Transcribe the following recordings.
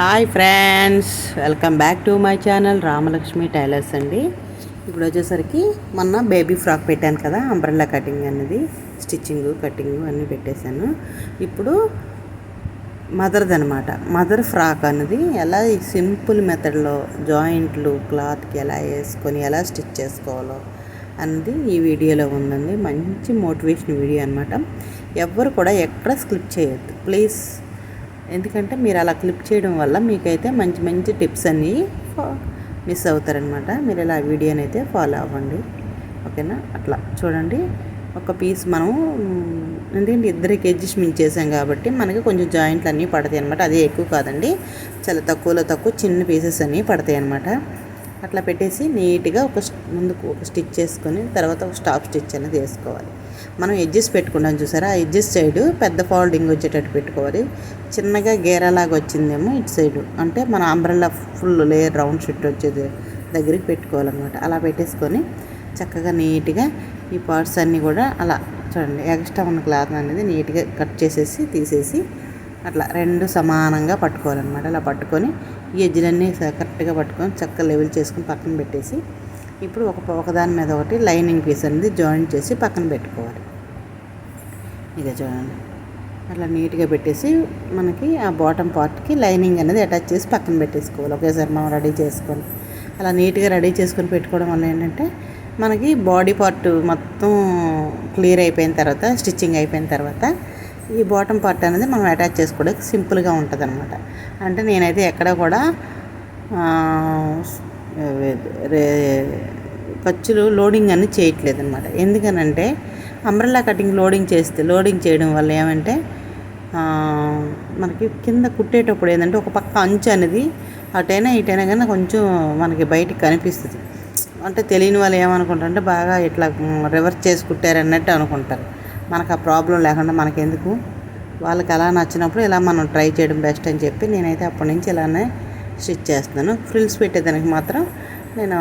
Hi friends welcome back to my channel Ramalakshmi tailors అండి. ఇప్పుడు వచ్చేసరికి మొన్న బేబీ ఫ్రాక్ పెట్టాను కదా అంబ్రెల్లా కటింగ్ అనేది స్టిచ్చింగ్ కటింగ్ అన్నీ పెట్టేశాను. ఇప్పుడు మదర్ది అనమాట మదర్ ఫ్రాక్ అనేది ఎలా ఈ సింపుల్ మెథడ్లో జాయింట్లు క్లాత్కి ఎలా వేసుకొని ఎలా స్టిచ్ చేసుకోవాలో అనేది ఈ వీడియోలో ఉందండి. మంచి మోటివేషన్ వీడియో అనమాట ఎవ్వరు కూడా ఎక్కడ స్కిప్ చేయొద్దు. ప్లీజ్ ఎందుకంటే మీరు అలా క్లిప్ చేయడం వల్ల మీకైతే మంచి మంచి టిప్స్ అన్నీ మిస్ అవుతారనమాట మీరు ఇలా వీడియోని అయితే ఫాలో అవ్వండి. ఓకేనా? అట్లా. చూడండి. ఒక పీస్ మనం ఎందుకంటే ఇద్దరికి అడ్జస్ట్మెంట్ చేసాం కాబట్టి మనకి కొంచెం జాయింట్లు అన్నీ పడతాయి అనమాట అది ఎక్కువ కాదండి. చాలా తక్కువలో తక్కువ చిన్న పీసెస్ అన్నీ పడతాయి అనమాట అట్లా పెట్టేసి నీట్గా ఒక ముందుకు ఒక స్టిచ్ చేసుకొని తర్వాత ఒక స్టాప్ స్టిచ్ అనేది వేసుకోవాలి. మనం ఎడ్జెస్ పెట్టుకుంటాం చూసారా? ఆ ఎడ్జెస్ సైడ్ పెద్ద ఫోల్డింగ్ వచ్చేటట్టు పెట్టుకోవాలి. చిన్నగా గేరలాగా వచ్చిందేమో ఇటు సైడు అంటే మన umbrella full layer round shit వచ్చేది దగ్గరికి పెట్టుకోవాలన్నమాట. అలా పెట్టేసుకొని చక్కగా నీట్గా ఈ పార్ట్స్ అన్నీ కూడా అలా చూడండి ఎక్స్ట్రా ఉన్న క్లాత్ అనేది నీట్గా కట్ చేసేసి తీసేసి అట్లా రెండు సమానంగా పట్టుకోవాలన్నమాట. అలా పట్టుకొని ఈ ఎజ్జులన్నీ కరెక్ట్గా పట్టుకొని చక్కగా లెవెల్ చేసుకొని పక్కన పెట్టేసి ఇప్పుడు ఒక ఒకదాని మీద ఒకటి లైనింగ్ పీస్ అనేది జాయిన్ చేసి పక్కన పెట్టుకోవాలి. ఇక చూడండి అట్లా నీట్గా పెట్టేసి మనకి ఆ బాటమ్ పార్ట్కి లైనింగ్ అనేది అటాచ్ చేసి పక్కన పెట్టేసుకోవాలి. ఒకేసారి మనం రెడీ చేసుకొని అలా నీట్గా రెడీ చేసుకొని పెట్టుకోవడం వల్ల ఏంటంటే మనకి బాడీ పార్ట్ మొత్తం క్లియర్ అయిపోయిన తర్వాత స్టిచ్చింగ్ అయిపోయిన తర్వాత ఈ బాటమ్ పార్ట్ అనేది మనం అటాచ్ చేసుకోవడానికి సింపుల్గా ఉంటుంది అనమాట అంటే నేనైతే ఎక్కడ కూడా ఖర్చులు లోడింగ్ అని చేయట్లేదు అనమాట ఎందుకనంటే అంబ్రెల్లా కటింగ్ లోడింగ్ చేస్తే లోడింగ్ చేయడం వల్ల ఏమంటే మనకి కింద కుట్టేటప్పుడు ఏంటంటే ఒక పక్క అంచు అనేది అటైనా ఇటైనా కానీ కొంచెం మనకి బయటికి కనిపిస్తుంది. అంటే తెలియని వాళ్ళు ఏమనుకుంటారంటే బాగా ఇట్లా రివర్స్ చేసి కుట్టారన్నట్టు అనుకుంటారు. మనకు ఆ ప్రాబ్లం లేకుండా మనకెందుకు? వాళ్ళకి అలా నచ్చినప్పుడు ఇలా మనం ట్రై చేయడం బెస్ట్ అని చెప్పి నేనైతే అప్పటి నుంచి ఇలానే స్టిచ్ చేస్తున్నాను. ఫ్రిల్స్ పెట్టేదానికి మాత్రం నేను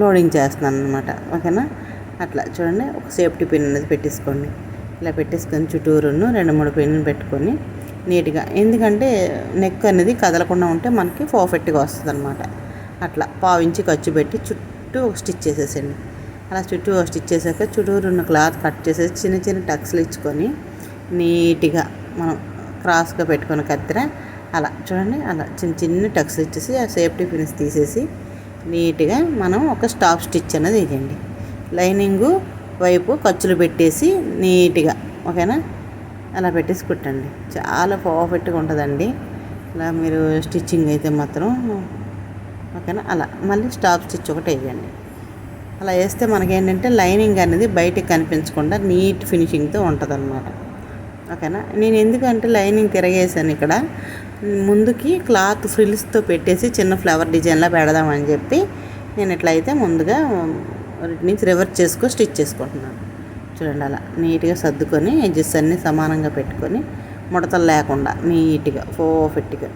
లోడింగ్ చేస్తున్నాను అనమాట ఓకేనా? అట్లా చూడండి. ఒక సేఫ్టీ పిన్ అనేది పెట్టేసుకోండి. ఇలా పెట్టేసుకొని చుట్టూరును రెండు మూడు పిన్లు పెట్టుకొని నీట్గా. ఎందుకంటే నెక్ అనేది కదలకుండా ఉంటే మనకి పర్ఫెక్ట్గా వస్తుంది అనమాట అట్లా పావించి ఖర్చు పెట్టి చుట్టూ ఒక స్టిచ్ చేసేసండి అలా చుట్టూ ఒక స్టిచ్ చేసాక చుట్టూరు ఉన్న క్లాత్ కట్ చేసేసి చిన్న చిన్న టక్స్లు ఇచ్చుకొని నీట్గా మనం క్రాస్గా పెట్టుకొని కత్తిర అలా చూడండి అలా చిన్న చిన్న టక్స్ ఇచ్చేసి ఆ సేఫ్టీ పిన్స్ తీసేసి నీట్గా మనం ఒక స్టాప్ స్టిచ్ అనేది వేయండి. లైనింగు వైపు ఖర్చులు పెట్టేసి నీట్గా ఓకేనా? అలా పెట్టేసి కుట్టండి. చాలా పర్ఫెక్ట్గా ఉంటుందండి. ఇలా మీరు స్టిచ్చింగ్ అయితే మాత్రం ఓకేనా? అలా మళ్ళీ స్టాప్ స్టిచ్ ఒకటి వేయండి. అలా వేస్తే మనకేంటంటే లైనింగ్ అనేది బయటకు కనిపించకుండా నీట్ ఫినిషింగ్తో ఉంటుంది అనమాట ఓకేనా? నేను ఎందుకంటే లైనింగ్ తిరగేసాను ఇక్కడ. ముందుకి క్లాత్ ఫ్రిల్స్తో పెట్టేసి చిన్న ఫ్లవర్ డిజైన్లా పెడదామని చెప్పి నేను ఇట్లయితే ముందుగా నుంచి రివర్స్ చేసుకో స్టిచ్ చేసుకుంటున్నాను. చూడండి అలా నీట్గా సర్దుకొని ఎడ్జెస్ అన్నీ సమానంగా పెట్టుకొని ముడతలు లేకుండా నీట్గా పర్ఫెక్ట్గా.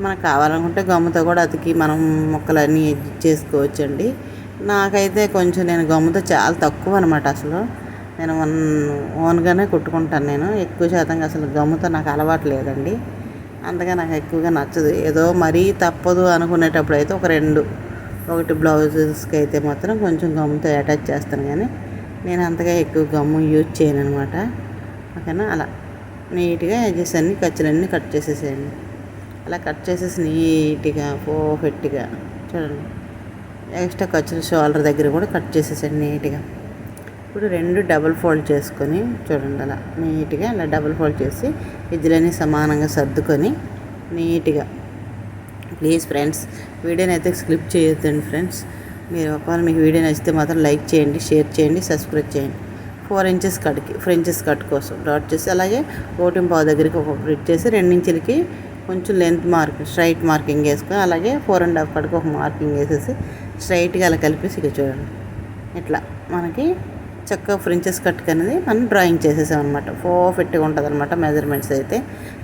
మనకు కావాలనుకుంటే గమ్ముతో కూడా అతికి మనం ముక్కలన్నీ చేసుకోవచ్చండి. నాకైతే కొంచెం నేను గమ్ముతో చాలా తక్కువ అనమాట అసలు. నేను వన్ ఓన్గానే కుట్టుకుంటాను నేను. ఎక్కువ శాతంగా అసలు గమ్ముతో నాకు అలవాటు లేదండి. అందుకే నాకు ఎక్కువగా నచ్చదు. ఏదో మరీ తప్పదు అనుకునేటప్పుడు అయితే ఒక రెండు ఒకటి బ్లౌజెస్కి అయితే మాత్రం కొంచెం గమ్ముతో అటాచ్ చేస్తాను. కానీ నేను అంతగా ఎక్కువ గమ్ము యూజ్ చేయను అనమాట ఓకేనా? అలా నీట్గా ఎడ్జెస్ అన్ని ఖర్చులన్నీ కట్ చేసేసేయండి. అలా కట్ చేసేసి నీట్గా పర్ఫెక్ట్గా చూడండి. ఎక్స్ట్రా ఖర్చులు షోల్డర్ దగ్గర కూడా కట్ చేసేసాడు నీట్గా. ఇప్పుడు రెండు డబుల్ ఫోల్డ్ చేసుకొని చూడండి అలా నీట్గా అలా డబుల్ ఫోల్డ్ చేసి ఇద్దరని సమానంగా సర్దుకొని నీట్గా. ప్లీజ్ ఫ్రెండ్స్ వీడియోని అయితే స్క్లిప్ చేయొద్దండి ఫ్రెండ్స్. మీరు ఒకవేళ మీకు వీడియో నచ్చితే మాత్రం లైక్ చేయండి షేర్ చేయండి సబ్స్క్రైబ్ చేయండి. ఫోర్ ఇంచెస్ కట్కి ఫ్రెంచెస్ కట్ కోసం డాట్ చేసి అలాగే ఓటింగ్ పావు దగ్గరికి ఒక ఫిట్ చేసి రెండించులకి కొంచెం లెంత్ మార్క్ స్ట్రైట్ మార్కింగ్ వేసుకొని అలాగే ఫోర్ అండ్ హాఫ్ కట్కి ఒక మార్కింగ్ వేసేసి స్ట్రైట్గా అలా కలిపేసి ఇక చూడండి. ఇట్లా మనకి చక్కగా ఫ్రెంచెస్ కట్టుకనేది మనం డ్రాయింగ్ చేసేసాం అనమాట పర్ఫెక్ట్గా ఉంటుంది అనమాట మెజర్మెంట్స్ అయితే.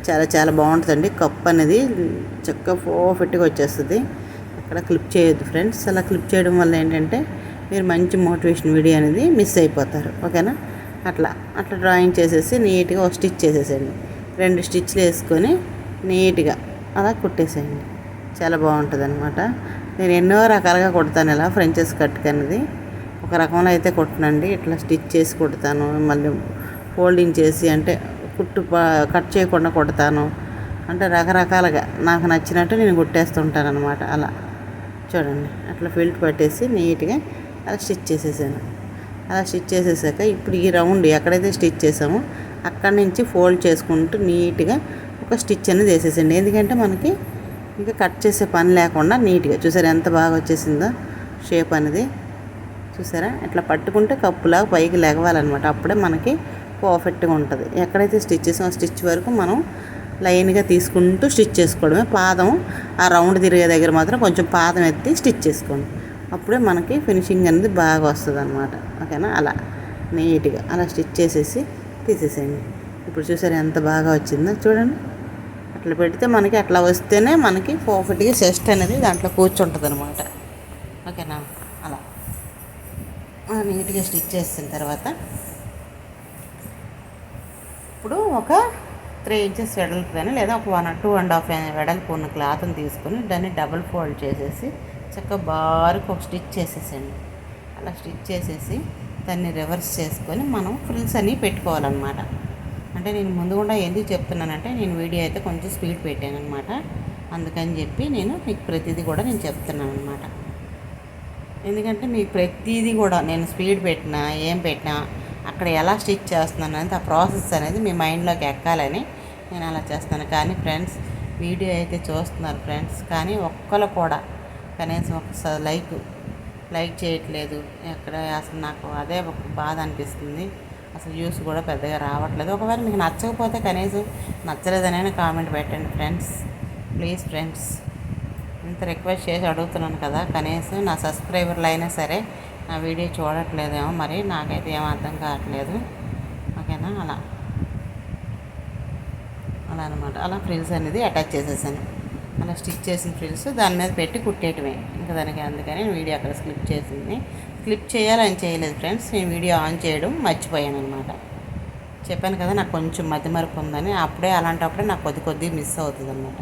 చాలా చాలా బాగుంటుందండి. కప్ అనేది చక్కగా పర్ఫెక్ట్గా వచ్చేస్తుంది. అక్కడ క్లిప్ చేయొద్దు ఫ్రెండ్స్ అలా క్లిప్ చేయడం వల్ల ఏంటంటే మీరు మంచి మోటివేషన్ వీడియో అనేది మిస్ అయిపోతారు. ఓకేనా? అట్లా అట్లా డ్రాయింగ్ చేసేసి నీట్గా ఒక స్టిచ్ చేసేసేయండి. రెండు స్టిచ్లు వేసుకొని నీట్గా అలా కుట్టేసేయండి. చాలా బాగుంటుంది అనమాట నేను ఎన్నో రకాలుగా కుడతాను ఇలా ఫ్రెంచెస్ కట్ అనేది ఒక రకంలో అయితే కుట్టనండి. ఇట్లా స్టిచ్ చేసి కుడతాను. మళ్ళీ ఫోల్డింగ్ చేసి అంటే కుట్టు కట్ చేయకుండా కుడతాను. అంటే రకరకాలుగా నాకు నచ్చినట్టు నేను కుట్టేస్తుంటాను అనమాట అలా చూడండి. అట్లా ఫిల్ట్ పట్టేసి నీట్గా అలా స్టిచ్ చేసేసాను. అలా స్టిచ్ చేసేసాక ఇప్పుడు ఈ రౌండ్ ఎక్కడైతే స్టిచ్ చేసామో అక్కడి నుంచి ఫోల్డ్ చేసుకుంటూ నీట్గా ఒక స్టిచ్ అనేది వేసేసండి ఎందుకంటే మనకి ఇంకా కట్ చేసే పని లేకుండా నీట్గా చూసారు ఎంత బాగా వచ్చేసిందో షేప్ అనేది. చూసారా? ఇట్లా పట్టుకుంటే కప్పులాగా పైకి లెగవాలన్నమాట. అప్పుడే మనకి పర్ఫెక్ట్గా ఉంటుంది. ఎక్కడైతే స్టిచ్ చేసామో స్టిచ్ వరకు మనం లైన్గా తీసుకుంటూ స్టిచ్ చేసుకోవడమే. పాదం ఆ రౌండ్ తిరిగే దగ్గర మాత్రం కొంచెం పాదం ఎత్తి స్టిచ్ చేసుకోండి. అప్పుడే మనకి ఫినిషింగ్ అనేది బాగా వస్తుంది అనమాట ఓకేనా? అలా నీట్గా అలా స్టిచ్ చేసేసి తీసేసేయండి. ఇప్పుడు చూసారు ఎంత బాగా వచ్చిందో చూడండి. అట్లా పెడితే మనకి అట్లా వస్తేనే మనకి పర్ఫెక్ట్గా చెస్ట్ అనేది దాంట్లో కూర్చుంటుంది అనమాట ఓకేనా? నీట్గా స్టిచ్ చేసిన తర్వాత ఇప్పుడు ఒక త్రీ ఇంచెస్ వెడల్పు కానీ లేదా ఒక వన్ టూ అండ్ హాఫ్ వెడల్పు ఉన్న క్లాత్ని తీసుకొని దాన్ని డబుల్ ఫోల్డ్ చేసేసి చక్కగా బారుకు ఒక స్టిచ్ చేసేసండి అలా స్టిచ్ చేసేసి దాన్ని రివర్స్ చేసుకొని మనం ఫ్రిల్స్ అన్నీ పెట్టుకోవాలన్నమాట. అంటే నేను ముందు కూడా ఎందుకు చెప్తున్నానంటే నేను వీడియో అయితే కొంచెం స్పీడ్ పెట్టాను అనమాట అందుకని చెప్పి నేను మీకు ప్రతిదీ కూడా నేను చెప్తున్నాను అనమాట ఎందుకంటే మీకు ప్రతిదీ కూడా నేను స్పీడ్ పెట్టినా ఏం పెట్టినా అక్కడ ఎలా స్టిచ్ చేస్తున్నాను అనేది ఆ ప్రాసెస్ అనేది మీ మైండ్లోకి ఎక్కాలని నేను అలా చేస్తాను. కానీ ఫ్రెండ్స్ వీడియో అయితే చూస్తున్నారు ఫ్రెండ్స్ కానీ ఒక్కరు కూడా కనీసం ఒక లైక్ లైక్ చేయట్లేదు. ఎక్కడ అసలు నాకు అదే ఒక బాధ అనిపిస్తుంది. అసలు వ్యూస్ కూడా పెద్దగా రావట్లేదు. ఒకవేళ మీకు నచ్చకపోతే కనీసం నచ్చలేదనైనా కామెంట్ పెట్టండి ఫ్రెండ్స్. Please friends. ఇంత రిక్వెస్ట్ చేసి అడుగుతున్నాను కదా కనీసం నా సబ్స్క్రైబర్లు అయినా సరే నా వీడియో చూడట్లేదేమో మరి నాకైతే ఏం అర్థం కావట్లేదు. ఓకేనా? అలా. అలా అనమాట అలా ఫ్రిల్స్ అనేది అటాచ్ చేసేసాను. అలా స్టిచ్ చేసిన ఫ్రిల్స్ దాని మీద పెట్టి కుట్టేయటమే. ఇంకా దానికి అందుకని వీడియో అక్కడ స్లిప్ చేసింది. స్లిప్ చేయాలని చేయలేదు ఫ్రెండ్స్ నేను వీడియో ఆన్ చేయడం మర్చిపోయాను అనమాట చెప్పాను కదా నాకు కొంచెం మధ్య మరపు ఉందని. అప్పుడే అలాంటప్పుడే నాకు కొద్ది కొద్ది మిస్ అవుతుంది అనమాట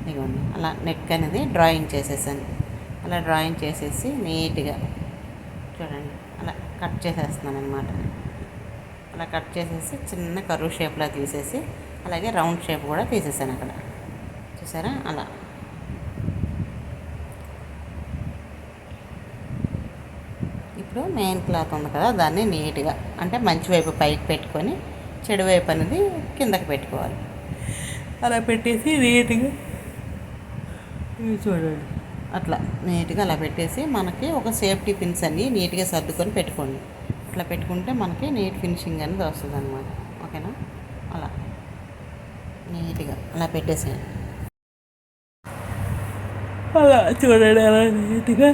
ఇదిగోండి అలా నెక్ అనేది డ్రాయింగ్ చేసేసాను. అలా డ్రాయింగ్ చేసేసి నీట్గా చూడండి అలా కట్ చేసేస్తున్నాను అనమాట అలా కట్ చేసేసి చిన్న కరువు షేప్లో తీసేసి అలాగే రౌండ్ షేప్ కూడా తీసేసాను అక్కడ. చూసారా? అలా. ఇప్పుడు మెయిన్ క్లాత్ ఉంది కదా దాన్ని నీట్గా అంటే మంచి వైపు పైకి పెట్టుకొని చెడు వైపు అనేది కిందకి పెట్టుకోవాలి. అలా పెట్టేసి నీట్గా చూడండి. అట్లా నీట్గా అలా పెట్టేసి మనకి ఒక సేఫ్టీ పిన్స్ అన్ని నీట్గా సర్దుకొని పెట్టుకోండి. అట్లా పెట్టుకుంటే మనకి నీట్ ఫినిషింగ్ అనేది వస్తుంది అనమాట ఓకేనా? అలా. నీట్గా అలా పెట్టేసేయండి. అలా చూడండి అలా నీట్గా.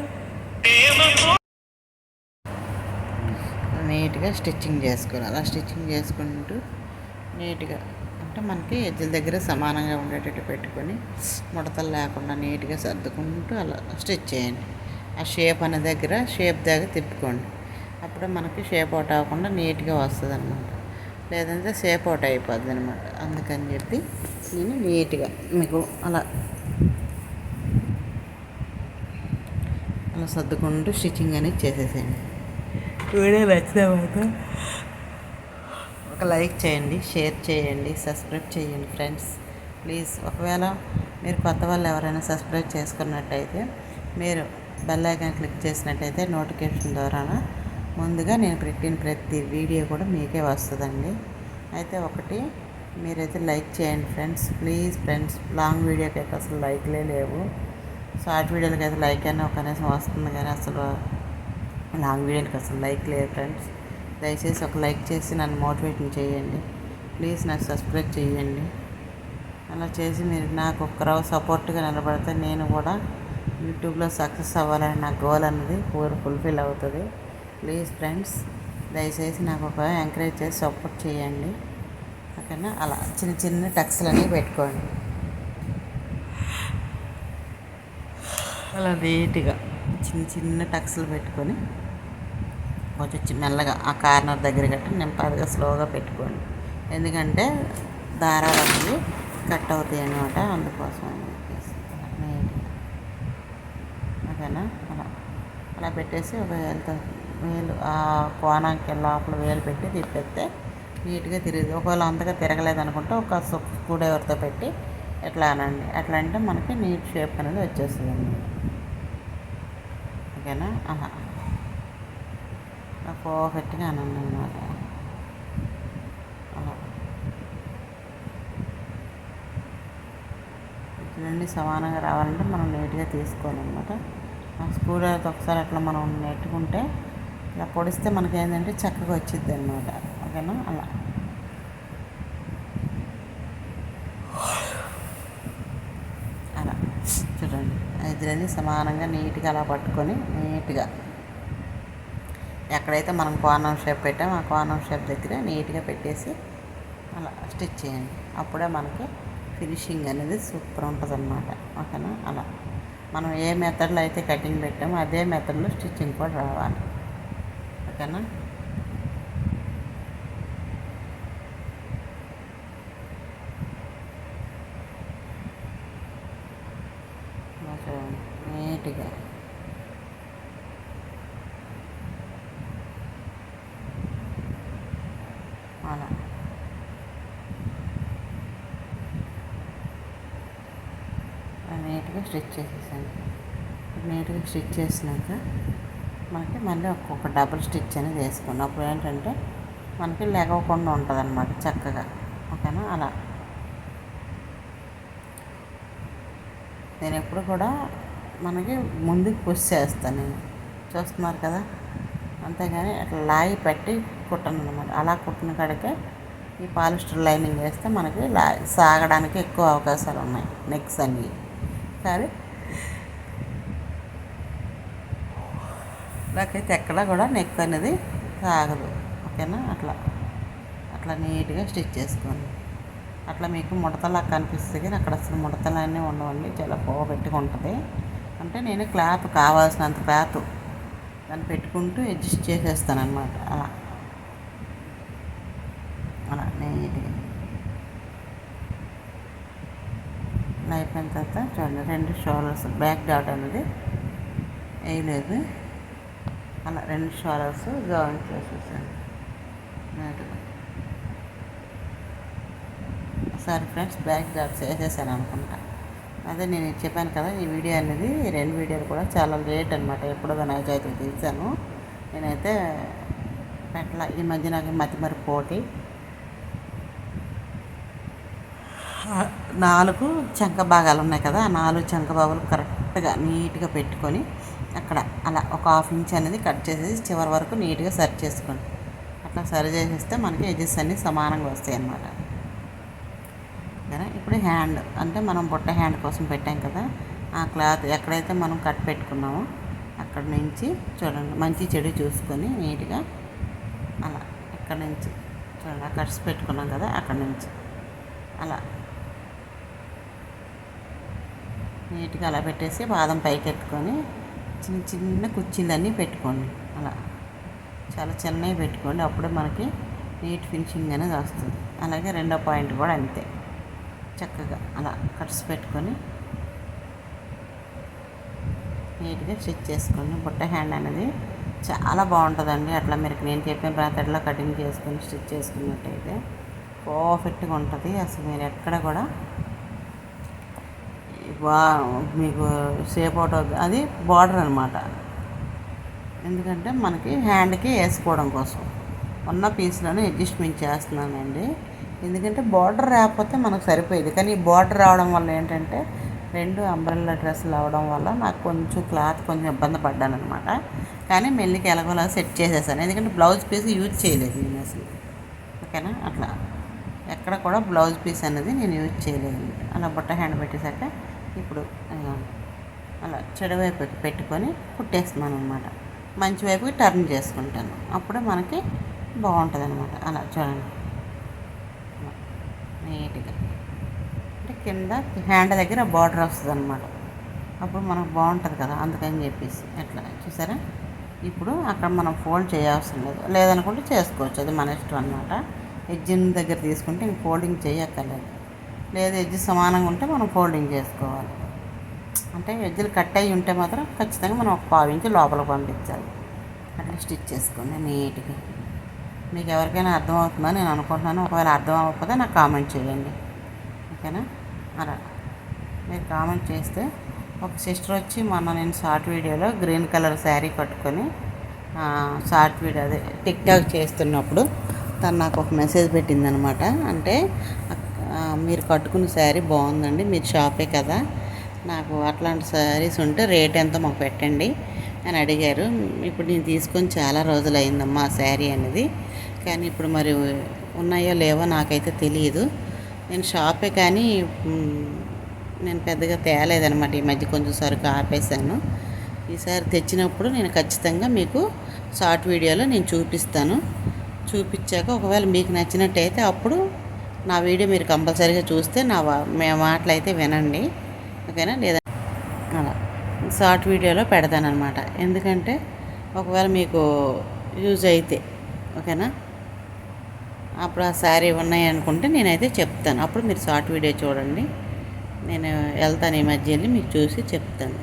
నీట్గా స్టిచ్చింగ్ చేసుకోవాలి. అలా స్టిచ్చింగ్ చేసుకుంటూ నీట్గా అంటే మనకి ఎజ్జల దగ్గర సమానంగా ఉండేటట్టు పెట్టుకొని ముడతలు లేకుండా నీట్గా సర్దుకుంటూ అలా స్టిచ్ చేయండి. ఆ షేప్ అనే దగ్గర షేప్ దగ్గర తిప్పుకోండి. అప్పుడే మనకి షేప్ అవుట్ అవ్వకుండా నీట్గా వస్తుంది అనమాట లేదంటే షేప్ అవుట్ అయిపోద్ది అనమాట అందుకని చెప్పి నేను నీట్గా మీకు అలా అలా సర్దుకుంటూ స్టిచ్చింగ్ అనేది చేసేసేయండి. వీడియో నచ్చితే మాత్రం ఒక లైక్ చేయండి షేర్ చేయండి సబ్స్క్రైబ్ చేయండి ఫ్రెండ్స్. ప్లీజ్ ఒకవేళ మీరు కొత్త వాళ్ళు ఎవరైనా సబ్స్క్రైబ్ చేసుకున్నట్టయితే మీరు బెల్ ఐకాన్ క్లిక్ చేసినట్టయితే నోటిఫికేషన్ ద్వారా ముందుగా నేను పెట్టిన ప్రతి వీడియో కూడా మీకే వస్తుందండి. అయితే ఒకటి మీరైతే లైక్ చేయండి ఫ్రెండ్స్. ప్లీజ్ ఫ్రెండ్స్ లాంగ్ వీడియోకి అయితే అసలు లైక్లే లేవు. షార్ట్ వీడియోలకి అయితే లైక్ అయినా ఒక కనీసం వస్తుంది కానీ అసలు లాంగ్ వీడియోకి అసలు లైక్ లేదు ఫ్రెండ్స్. దయచేసి ఒక లైక్ చేసి నన్ను మోటివేటింగ్ చేయండి. ప్లీజ్ నాకు సబ్స్క్రైబ్ చేయండి. అలా చేసి మీరు నాకు ఒక్కరవ సపోర్ట్గా నిలబడితే నేను కూడా యూట్యూబ్లో సక్సెస్ అవ్వాలని నా గోల్ అన్నది పూర్ ఫుల్ఫిల్ అవుతుంది. ప్లీజ్ ఫ్రెండ్స్ దయచేసి నాకు ఒక ఎంకరేజ్ చేసి సపోర్ట్ చేయండి. ఓకేనా? అలా చిన్న చిన్న టక్స్లు అనేవి పెట్టుకోండి. అలా నీట్గా చిన్న చిన్న టక్స్లు పెట్టుకొని కొంచెం మెల్లగా ఆ కార్నర్ దగ్గర గట్ట నింపాదిగా స్లోగా పెట్టుకోండి ఎందుకంటే దారాలు అనేవి కట్ అవుతాయి అనమాట అందుకోసం అని చెప్పేసి. ఓకేనా అలా. అలా పెట్టేసి ఒక వేలుతో వేలు ఆ కోణానికి లోపల వేలు పెట్టి తిప్పేస్తే నీట్గా తిరిగి ఒకవేళ అంతగా తిరగలేదు అనుకుంటే ఒక స్క్రూ డ్రైవర్తో పెట్టి ఎట్లా అనండి అట్లా అంటే మనకి నీట్ షేప్ అనేది వచ్చేస్తుంది అన్నమాట ఓకేనా? అలా. పర్ఫెక్ట్గా అనండి అనమాట అలా. ఇట్లన్నీ సమానంగా రావాలంటే మనం నీట్గా తీసుకోవాలన్నమాట. ఆ స్క్రూ డ్రైవర్తో ఒకసారి అట్లా మనం నెట్టుకుంటే ఇలా పొడిస్తే మనకి ఏంటంటే చక్కగా వచ్చింది అనమాట ఓకేనా? అలా. అలా. చూడండి. ఇద్దరన్నీ సమానంగా నీట్గా అలా పట్టుకొని నీట్గా. ఎక్కడైతే మనం కోణం షేప్ పెట్టామో ఆ కార్నర్ షేప్ దగ్గర నీట్గా పెట్టేసి అలా స్టిచ్ చేయండి. అప్పుడే మనకి ఫినిషింగ్ అనేది సూపర్ ఉంటుంది అనమాట ఓకేనా? అలా. మనం ఏ మెథడ్లో అయితే కటింగ్ పెట్టామో అదే మెథడ్లో స్టిచ్చింగ్ కూడా రావాలి. ఓకేనా ఇలా చూడండి నీట్గా అలా నీట్గా స్టిచ్ చేసేసాను. నీట్గా స్టిచ్ చేసినాక మనకి మళ్ళీ ఒక్కొక్క డబుల్ స్టిచ్ అనేది వేసుకున్నాం. అప్పుడు ఏంటంటే మనకి లెగవకుండా ఉంటుంది అనమాట చక్కగా. ఓకేనా? అలా. నేను ఎప్పుడు కూడా మనకి ముందుకు పుష్ చేస్తాను నేను. చూస్తున్నారు కదా? అంతేగాని అట్లా లాగి పెట్టి కుట్టను అనమాట అలా కుట్టిన కాడికే ఈ పాలిస్టర్ లైనింగ్ వేస్తే మనకి లా సాగడానికి ఎక్కువ అవకాశాలు ఉన్నాయి. నెక్స్ అన్నీ. కానీ నాకైతే ఎక్కడ కూడా నెక్ అనేది తాగదు. ఓకేనా? అట్లా. అట్లా నీట్గా స్టిచ్ చేసుకోండి. అట్లా మీకు ముడతలా కనిపిస్తుంది కానీ అక్కడ అసలు ముడతలన్నీ ఉండవండి. చాలా పోగొట్టుగా ఉంటుంది. అంటే నేను క్లాత్ కావాల్సినంత క్లాత్ దాన్ని పెట్టుకుంటూ అడ్జస్ట్ చేసేస్తాను అనమాట అలా నీట్గా ఇలా అయిపోయిన తర్వాత చూడండి రెండు షోలర్స్ బ్యాక్ డాట్ అనేది వేయలేదు. అలా రెండు షోలర్స్ జాయిన్ చేసేసాను. నీట్గా. సారీ ఫ్రెండ్స్ బ్యాక్ డాట్స్ వేసేసాను అనుకుంటా. అదే నేను చెప్పాను కదా ఈ వీడియో అనేది రెండు వీడియోలు కూడా చాలా లేట్ అనమాట ఎప్పుడో వినాయక చవితికి తీసాను నేనైతే పెట్టల. ఈ మధ్య నాకు మతి మరి పోటీ ఆ నాలుగు చంక భాగాలు ఉన్నాయి కదా ఆ నాలుగు చంక భాగాలు కరెక్ట్గా నీట్గా పెట్టుకొని అక్కడ అలా ఒక హాఫ్ ఇంచ్ అనేది కట్ చేసేసి చివరి వరకు నీట్గా సరి చేసుకోండి. అట్లా సరి చేసేస్తే మనకి ఎడ్జెస్ అన్నీ సమానంగా వస్తాయి అన్నమాట. ఇప్పుడు హ్యాండ్ అంటే మనం బుట్ట హ్యాండ్ కోసం పెట్టాం కదా ఆ క్లాత్ ఎక్కడైతే మనం కట్ పెట్టుకున్నామో అక్కడ నుంచి చూడండి మంచి చెడు చూసుకొని నీట్గా అలా ఇక్కడ నుంచి చూడండి కట్స్ పెట్టుకున్నాం కదా అక్కడ నుంచి అలా నీట్గా అలా పెట్టేసి బాదం పైకి ఎత్తుకొని చిన్న చిన్న కుర్చీలన్నీ పెట్టుకోండి. అలా చాలా చిన్నవి పెట్టుకోండి. అప్పుడే మనకి నీట్ ఫినిషింగ్ అనేది వస్తుంది. అలాగే రెండో పాయింట్ కూడా అంతే. చక్కగా అలా కట్స్ పెట్టుకొని నీట్గా స్టిచ్ చేసుకోండి. బుట్ట హ్యాండ్ అనేది చాలా బాగుంటుందండి. అట్లా మీరు నేను చెప్పిన ప్రాంతంలో కటింగ్ చేసుకొని స్టిచ్ చేసుకున్నట్టయితే పర్ఫెక్ట్గా ఉంటుంది. అసలు మీరు ఎక్కడ కూడా బా మీకు షేప్ అవుట్ అవుతుంది అది బార్డర్ అనమాట ఎందుకంటే మనకి హ్యాండ్కి వేసుకోవడం కోసం. ఉన్న పీస్లను అడ్జస్ట్మెంట్ చేస్తున్నానండి. ఎందుకంటే బార్డర్ రాకపోతే మనకు సరిపోయేది. కానీ ఈ బార్డర్ రావడం వల్ల ఏంటంటే రెండు అంబ్రెల్లా డ్రెస్సులు అవడం వల్ల నాకు కొంచెం క్లాత్ కొంచెం ఇబ్బంది పడ్డాను అనమాట కానీ మెల్లికి ఎలాగోలా సెట్ చేసేసాను. ఎందుకంటే బ్లౌజ్ పీస్ యూజ్ చేయలేదు నేను అసలు. ఓకేనా? అట్లా. ఎక్కడ కూడా బ్లౌజ్ పీస్ అనేది నేను యూజ్ చేయలేదు. అలా బుట్ట హ్యాండ్ పెట్టేశాక ఇప్పుడు అలా చెడువైపు పెట్టుకొని కుట్టేస్తున్నాను అనమాట మంచి వైపుకి టర్న్ చేసుకుంటాను. అప్పుడే మనకి బాగుంటుంది అనమాట అలా చూడండి. నీట్గా. అంటే కింద హ్యాండ్ దగ్గర బార్డర్ వస్తుంది అనమాట అప్పుడు మనకు బాగుంటుంది కదా అందుకని చెప్పేసి. ఎట్లా? చూసారా? ఇప్పుడు అక్కడ మనం ఫోల్డ్ చేయాల్సిన లేదు. లేదనుకుంటే చేసుకోవచ్చు. అది మన ఇష్టం అనమాట ఎగ్జిన్ దగ్గర తీసుకుంటే ఇంక ఫోల్డింగ్ చేయక్కర్లేదు. లేదు ఎడ్జ్ సమానంగా ఉంటే మనం ఫోల్డింగ్ చేసుకోవాలి. అంటే ఎడ్జ్లు కట్ అయ్యి ఉంటే మాత్రం ఖచ్చితంగా మనం ఒక పావించి లోపలికి పంపించాలి. అట్లా స్టిచ్ చేసుకోండి నీట్గా. మీకు ఎవరికైనా అర్థమవుతుందో నేను అనుకుంటున్నాను. ఒకవేళ అర్థం అవ్వకపోతే నాకు కామెంట్ చేయండి. ఓకేనా? అలా. మీరు కామెంట్ చేస్తే ఒక సిస్టర్ వచ్చి మొన్న నేను షార్ట్ వీడియోలో గ్రీన్ కలర్ శారీ కట్టుకొని షార్ట్ వీడియో అదే టిక్ టాక్ చేస్తున్నప్పుడు తను నాకు ఒక మెసేజ్ పెట్టిందనమాట. అంటే మీరు కట్టుకున్న శారీ బాగుందండి మీరు షాపే కదా. నాకు అట్లాంటి శారీస్ ఉంటే రేట్ ఎంతో మాకు పెట్టండి అని అడిగారు. ఇప్పుడు నేను తీసుకొని చాలా రోజులు అయిందమ్మా ఆ శారీ అనేది. కానీ ఇప్పుడు మరి ఉన్నాయో లేవో నాకైతే తెలియదు నేను షాపే కానీ నేను పెద్దగా తేలేదనమాట ఈ మధ్య కొంచెం సరుకు ఆపేశాను. ఈసారి తెచ్చినప్పుడు నేను ఖచ్చితంగా మీకు షార్ట్ వీడియోలో నేను చూపిస్తాను. చూపించాక ఒకవేళ మీకు నచ్చినట్టయితే అప్పుడు నా వీడియో మీరు కంపల్సరీగా చూస్తే నా మే మాటలు అయితే వినండి. ఓకేనా? లేదా అలా. షార్ట్ వీడియోలో పెడతానమాట ఎందుకంటే ఒకవేళ మీకు యూజ్ అయితే ఓకేనా? అప్పుడు ఆ శారీ ఉన్నాయి అనుకుంటే నేనైతే చెప్తాను. అప్పుడు మీరు షార్ట్ వీడియో చూడండి. నేను వెళ్తాను ఈ మధ్య వెళ్ళి మీకు చూసి చెప్తాను.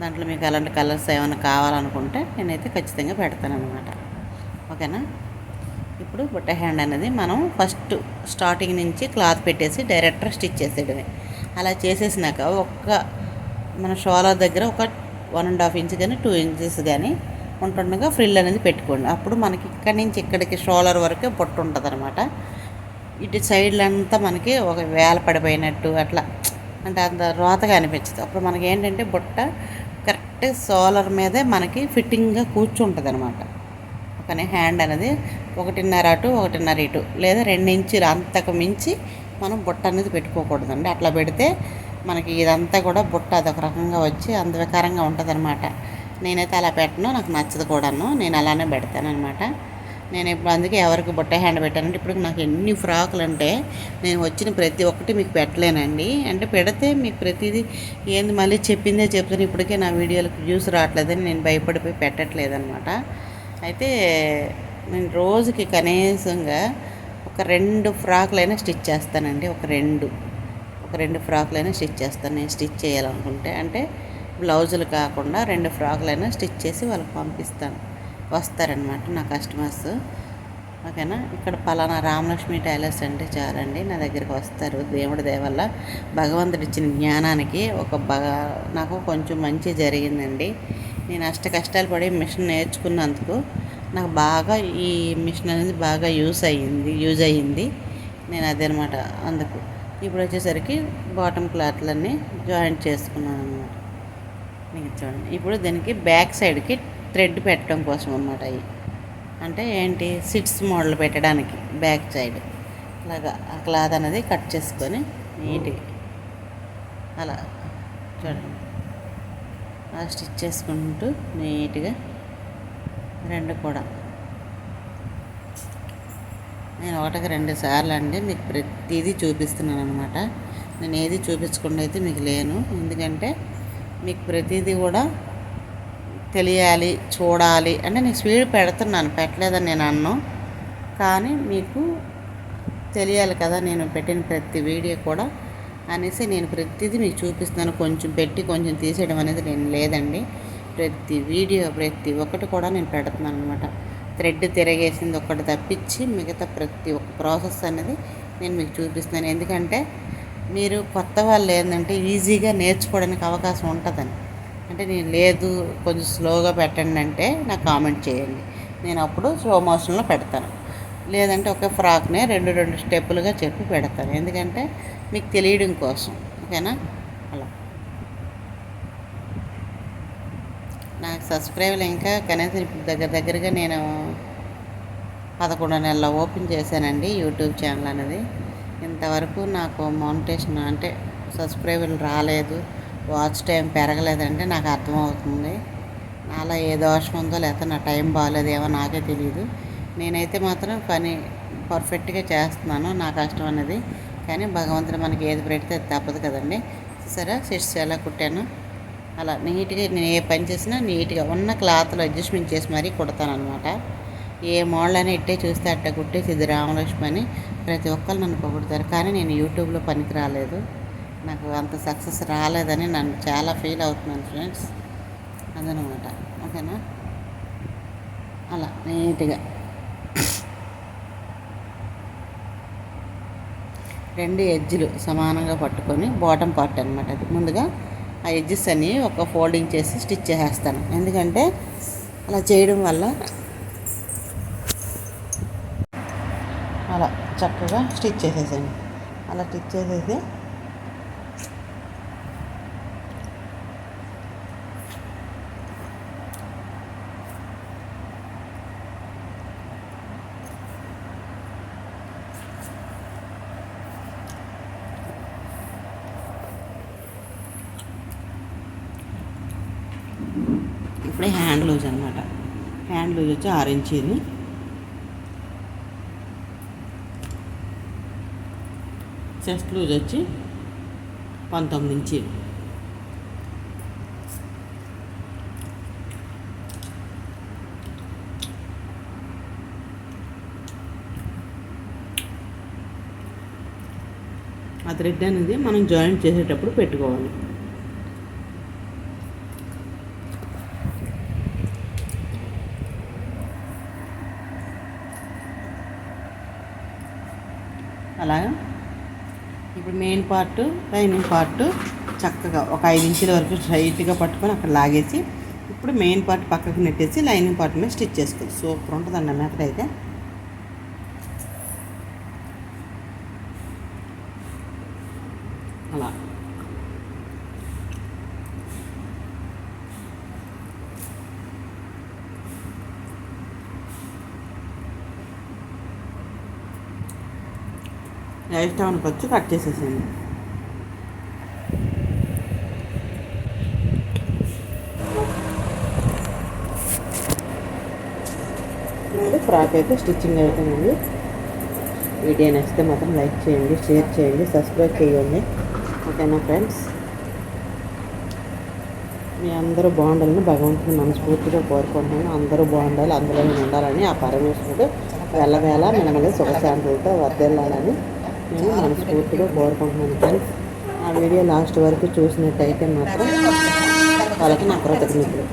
దాంట్లో మీకు అలాంటి కలర్స్ ఏమైనా కావాలనుకుంటే నేనైతే ఖచ్చితంగా పెడతాను అనమాట ఓకేనా? ఇప్పుడు బుట్ట హ్యాండ్ అనేది మనం ఫస్ట్ స్టార్టింగ్ నుంచి క్లాత్ పెట్టేసి డైరెక్ట్ స్టిచ్ చేసేయడమే. అలా చేసేసినాక ఒక్క మన షోలర్ దగ్గర ఒక వన్ అండ్ హాఫ్ ఇంచ్ కానీ టూ ఇంచెస్ కానీ ఉంటుండగా ఫ్రిల్ అనేది పెట్టుకోండి. అప్పుడు మనకి ఇక్కడి నుంచి ఇక్కడికి షోలర్ వరకే బుట్ట ఉంటుంది అనమాట ఇటు సైడ్లంతా మనకి ఒక వేల పడిపోయినట్టు అట్లా. అంటే అంత రోతగా అనిపించదు. అప్పుడు మనకి ఏంటంటే బుట్ట కరెక్ట్ సోలర్ మీదే మనకి ఫిట్టింగ్గా కూర్చుంటుంది అనమాట కానీ హ్యాండ్ అనేది ఒకటిన్నర అటు ఒకటిన్నర ఇటు లేదా రెండు ఇంచులు అంతకు మించి మనం బుట్ట అనేది పెట్టుకోకూడదండి. అట్లా పెడితే మనకి ఇదంతా కూడా బుట్ట అదొక రకంగా వచ్చి అందవికారంగా ఉంటుంది అనమాట నేనైతే అలా పెట్టను నాకు నచ్చదు కూడాను. నేను అలానే పెడతాననమాట నేను ఇప్పుడు అందుకే ఎవరికి బుట్ట హ్యాండ్ పెట్టానంటే ఇప్పుడు నాకు ఎన్ని ఫ్రాకులు అంటే నేను వచ్చిన ప్రతి ఒక్కటి మీకు పెట్టలేనండి. అంటే పెడితే మీకు ప్రతిదీ ఏంది మళ్ళీ చెప్పిందే చెప్తాను. ఇప్పటికే నా వీడియోలకు వ్యూస్ రావట్లేదని నేను భయపడిపోయి పెట్టట్లేదు అనమాట అయితే నేను రోజుకి కనీసంగా ఒక రెండు ఫ్రాకులైనా స్టిచ్ చేస్తానండి ఒక రెండు. ఒక రెండు ఫ్రాకులైనా స్టిచ్ చేస్తాను. నేను స్టిచ్ చేయాలనుకుంటే అంటే బ్లౌజులు కాకుండా రెండు ఫ్రాకులైనా స్టిచ్ చేసి వాళ్ళకి పంపిస్తాను. వస్తారనమాట నా కస్టమర్స్. ఓకేనా? ఇక్కడ పలానా రామలక్ష్మి టైలర్స్ అంటే చాలండి నా దగ్గరికి వస్తారు. దేవుడి దయవల్ల భగవంతుడు ఇచ్చిన జ్ఞానానికి ఒక బగ నాకు కొంచెం మంచి జరిగిందండి. నేను అష్ట కష్టాలు పడి మిషన్ నేర్చుకున్నందుకు నాకు బాగా ఈ మిషన్ అనేది బాగా యూస్ అయ్యింది యూజ్ అయ్యింది. నేను అదనమాట అందుకు. ఇప్పుడు వచ్చేసరికి బాటమ్ క్లాత్లన్నీ జాయింట్ చేసుకున్నాను అనమాట మీకు చూడండి. ఇప్పుడు దీనికి బ్యాక్ సైడ్కి థ్రెడ్ పెట్టడం కోసం అన్నమాట అవి అంటే ఏంటి? సిట్స్ మోడల్ పెట్టడానికి బ్యాక్ సైడ్. అలాగా ఆ క్లాత్ అనేది కట్ చేసుకొని నీట్గా అలా చూడండి. అలా స్టిచ్ చేసుకుంటూ నీట్గా రెండు కూడా. నేను ఒకటికి రెండు సార్లు అండి మీకు ప్రతిదీ చూపిస్తున్నాను అనమాట నేను ఏది చూపించకుండా అయితే మీకు లేను. ఎందుకంటే మీకు ప్రతిదీ కూడా తెలియాలి చూడాలి అంటే నేను స్పీడ్ పెడుతున్నాను. పెట్టలేదని నేను అన్ను. కానీ మీకు తెలియాలి కదా నేను పెట్టిన ప్రతి వీడియో కూడా అనేసి నేను ప్రతిదీ మీకు చూపిస్తున్నాను. కొంచెం పెట్టి కొంచెం తీసేయడం అనేది నేను లేదండి. ప్రతి వీడియో ప్రతి ఒక్కటి కూడా నేను పెడుతున్నాను అనమాట థ్రెడ్ తిరగేసింది ఒకటి తప్పించి మిగతా ప్రతి ఒక్క ప్రాసెస్ అనేది నేను మీకు చూపిస్తున్నాను. ఎందుకంటే మీరు కొత్త వాళ్ళు ఏంటంటే ఈజీగా నేర్చుకోవడానికి అవకాశం ఉంటుందని. అంటే నేను లేదు కొంచెం స్లోగా పెట్టండి అంటే నాకు కామెంట్ చేయండి. నేను అప్పుడు స్లో మోషన్లో పెడతాను. లేదంటే ఒక ఫ్రాక్నే రెండు రెండు స్టెప్పులుగా చెప్పి పెడతాను. ఎందుకంటే మీకు తెలియడం కోసం. ఓకేనా? అలా సబ్స్క్రైబర్లు ఇంకా కనీసం ఇప్పుడు దగ్గర దగ్గరగా నేను పదకొండు నెలల ఓపెన్ చేశానండి యూట్యూబ్ ఛానల్ అనేది. ఇంతవరకు నాకు మౌంటేషన్ అంటే సబ్స్క్రైబర్లు రాలేదు వాచ్ టైం పెరగలేదంటే నాకు అర్థమవుతుంది. అలా ఏ దోషం ఉందో లేకపోతే నా టైం బాగాలేదేమో నాకే తెలియదు నేనైతే మాత్రం పని పర్ఫెక్ట్గా చేస్తున్నాను నా కష్టం అనేది. కానీ భగవంతుడు మనకి ఏది పెడితే అది తప్పదు కదండి. సరే సిట్స్ ఎలా కుట్టాను? అలా నీట్గా నేను ఏ పని చేసినా నీట్గా ఉన్న క్లాత్లో అడ్జస్ట్మెంట్ చేసి మరీ కుడతానమాట ఏ మోడల్ అయినా ఇట్టే చూస్తే అట్ట కుట్టేసిద్ది రామలక్ష్మి అని ప్రతి ఒక్కరు నన్ను పొగుడతారు. కానీ నేను యూట్యూబ్లో పనికి రాలేదు. నాకు అంత సక్సెస్ రాలేదని నన్ను చాలా ఫీల్ అవుతున్నాను ఫ్రెండ్స్. అదనమాట. ఓకేనా? అలా నీట్గా. రెండు ఎజ్జులు సమానంగా పట్టుకొని బాటమ్ పార్ట్ అనమాట అది. ముందుగా ఆ ఎడ్జెస్ అని ఒక ఫోల్డింగ్ చేసి స్టిచ్ చేసేస్తాను. ఎందుకంటే అలా చేయడం వల్ల అలా చక్కగా స్టిచ్ చేసేసాను అలా స్టిచ్ చేసేసి హ్యాండ్ లూజ్ అనమాట హ్యాండ్ లూజ్ వచ్చి ఆరు ఇంచీలు. చెస్ట్ లూజ్ వచ్చి పంతొమ్మిది ఇంచీలు. ఆ థ్రెడ్ అనేది మనం జాయింట్ చేసేటప్పుడు పెట్టుకోవాలి అలాగా ఇప్పుడు పార్ట్ లైనింగ్ పార్ట్ చక్కగా ఒక ఐదు ఇంచుల వరకు స్ట్రైట్గా పట్టుకొని అక్కడ లాగేసి ఇప్పుడు మెయిన్ పార్ట్ పక్కకు నెట్టేసి లైనింగ్ పార్ట్ మీద స్టిచ్ చేసుకోవాలి. సూపర్ ఉంటుందండి మెథడ్ అయితే అలా లైఫ్ టౌన్కి వచ్చి కట్ చేసేసాను ఫ్రాక్ అయితే స్టిచ్చింగ్ అవుతుందండి వీడియో నచ్చితే మాత్రం లైక్ చేయండి షేర్ చేయండి సబ్స్క్రైబ్ చేయండి. ఓకేనా ఫ్రెండ్స్? మీ అందరూ బాగుండాలని భగవంతుని మనస్ఫూర్తిగా కోరుకుంటున్నాను. అందరూ బాగుండాలి అందులో ఉండాలని ఆ పరమేశ్వరుడు వెళ్ళవేళ మిమ్మల్ని సుఖశాంతులతో వర్దిల్లాలని నేను మనస్ఫూర్తిగా కోరుకుంటున్నాను ఫ్రెండ్స్. ఆ వీడియో లాస్ట్ వరకు చూసినట్టయితే మాత్రం వాళ్ళకి నా కృతజ్ఞతలు